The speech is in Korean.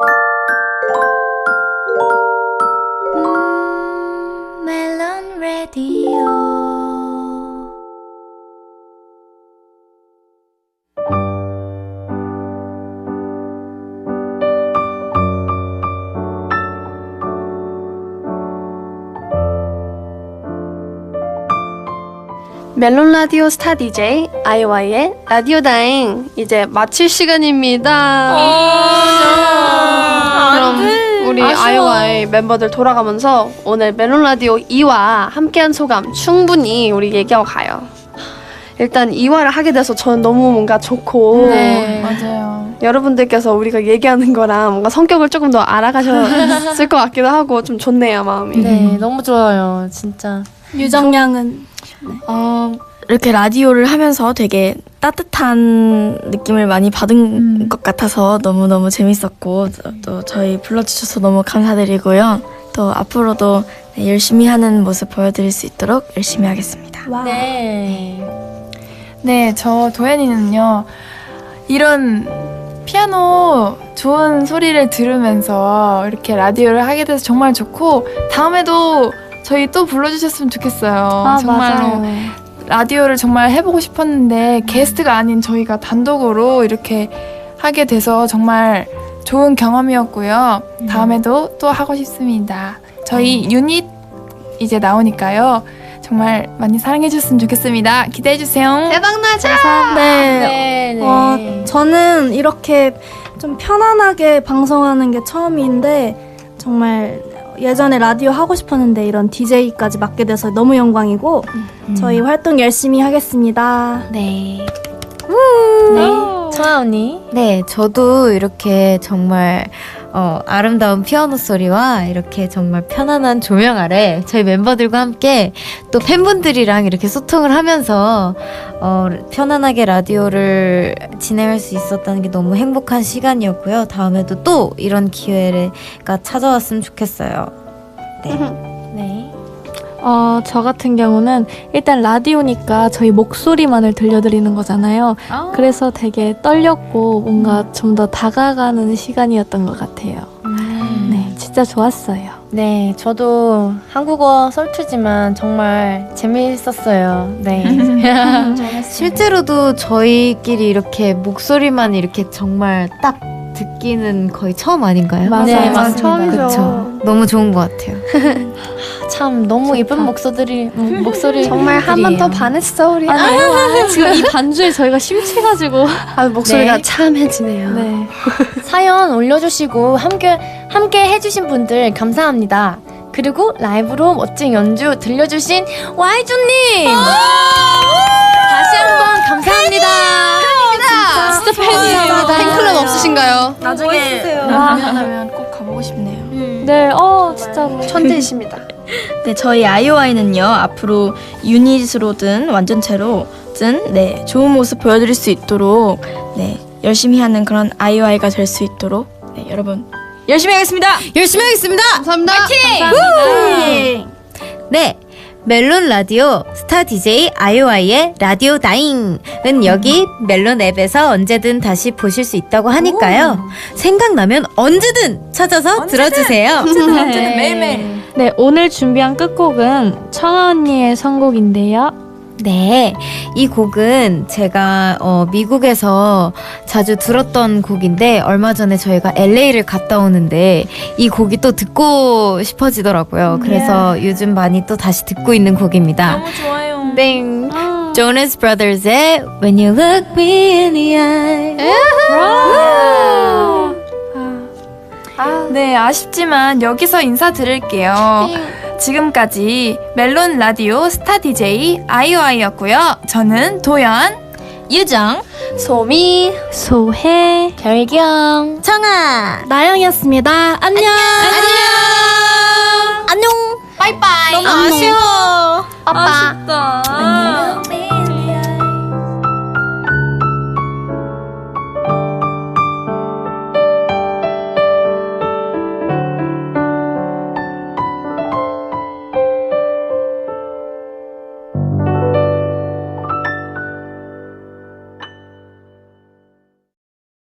음, 멜론 라디오 멜론 라디오 스타 DJ 아이와이의 라디오 다잉 이제 마칠 시간입니다. 그럼 우리 아이와이 멤버들 돌아가면서 오늘 멜론 라디오 2와 함께한 소감 충분히 우리 얘기하고 가요. 일단 2화를 하게 돼서 저는 너무 뭔가 좋고 네. 맞아요. 여러분들께서 우리가 얘기하는 거랑 뭔가 성격을 조금 더 알아가셨을 것 같기도 하고 좀 좋네요 마음이. 네, 너무 좋아요. 진짜. 유정양은 어, 이렇게 라디오를 하면서 되게 따뜻한 느낌을 많이 받은 음. 것 같아서 너무너무 재밌었고 또, 또 저희 불러주셔서 너무 감사드리고요. 또 앞으로도 네, 열심히 하는 모습 보여드릴 수 있도록 열심히 하겠습니다. 와. 네. 네, 저 도현이는요. 이런 피아노 좋은 소리를 들으면서 이렇게 라디오를 하게 돼서 정말 좋고 다음에도 저희 또 불러주셨으면 좋겠어요. 아, 정말로 맞아요. 라디오를 정말 해보고 싶었는데 게스트가 아닌 저희가 단독으로 이렇게 하게 돼서 정말 좋은 경험이었고요. 다음에도 또 하고 싶습니다. 저희 유닛 이제 나오니까요. 정말 많이 사랑해줬으면 좋겠습니다. 기대해 주세요. 대박나자. 네. 네, 네. 어, 저는 이렇게 좀 편안하게 방송하는 게 처음인데 정말 예전에 라디오 하고 싶었는데 이런 DJ까지 맡게 돼서 너무 영광이고 저희 활동 열심히 하겠습니다. 네. 네. 청아 언니. 네, 저도 이렇게 정말 어, 아름다운 피아노 소리와 이렇게 정말 편안한 조명 아래 저희 멤버들과 함께 또 팬분들이랑 이렇게 소통을 하면서 어, 편안하게 라디오를 진행할 수 있었다는 게 너무 행복한 시간이었고요. 다음에도 또 이런 기회가 찾아왔으면 좋겠어요. 네. 네. 어, 저 같은 경우는 일단 라디오니까 저희 목소리만을 들려드리는 거잖아요. 그래서 되게 떨렸고 뭔가 좀 더 다가가는 시간이었던 것 같아요. 네, 진짜 좋았어요. 네, 저도 한국어 설투지만 정말 재미있었어요. 네. 실제로도 저희끼리 이렇게 목소리만 이렇게 정말 딱 듣기는 거의 처음 아닌가요? 맞아요. 네, 맞습니다. 맞습니다. 처음이죠. 그쵸. 너무 좋은 것 같아요. 참 너무 예쁜 목소리 음, 목소리 정말 한 번 더 반했어 우리. 아니, 지금 이 반주에 저희가 심취가지고. 아, 목소리가 네. 참해지네요. 네. 사연 올려주시고 함께 함께 해주신 분들 감사합니다. 그리고 라이브로 멋진 연주 들려주신 와이주님 다시 한번 감사합니다. 진짜 팬클럽 없으신가요? 나중에 공연하면 꼭 가보고 싶네요. 네, 어, 진짜로. 천재이십니다. 네, 저희 아이오아이는요 앞으로 유닛으로든 완전체로든 네 좋은 모습 보여드릴 수 있도록 네 열심히 하는 그런 아이오아이가 될 수 있도록 네 여러분 열심히 하겠습니다. 열심히 하겠습니다. 감사합니다. 네. 멜론 라디오 스타 DJ 아이오아이의 라디오 다잉은 여기 멜론 앱에서 언제든 다시 보실 수 있다고 하니까요. 생각나면 언제든 찾아서 들어주세요. 언제든 매일매일. 네, 오늘 준비한 끝곡은 청아 언니의 선곡인데요. 네, 이 곡은 제가 어, 미국에서 자주 들었던 곡인데 얼마 전에 저희가 LA를 갔다 오는데 이 곡이 또 듣고 싶어지더라고요. 그래서 요즘 많이 또 다시 듣고 있는 곡입니다. 너무 좋아요. 땡. Jonas Brothers의 When You Look Me in the Eye. 네, 아쉽지만 여기서 인사드릴게요. 지금까지 멜론 라디오 스타 DJ 아이오아이였고요. 저는 도연. 유정, 소미. 소혜. 결경 청아. 나영이었습니다. 안녕. 안녕. 빠이빠이. 너무 아쉬워. 아빠. 안녕.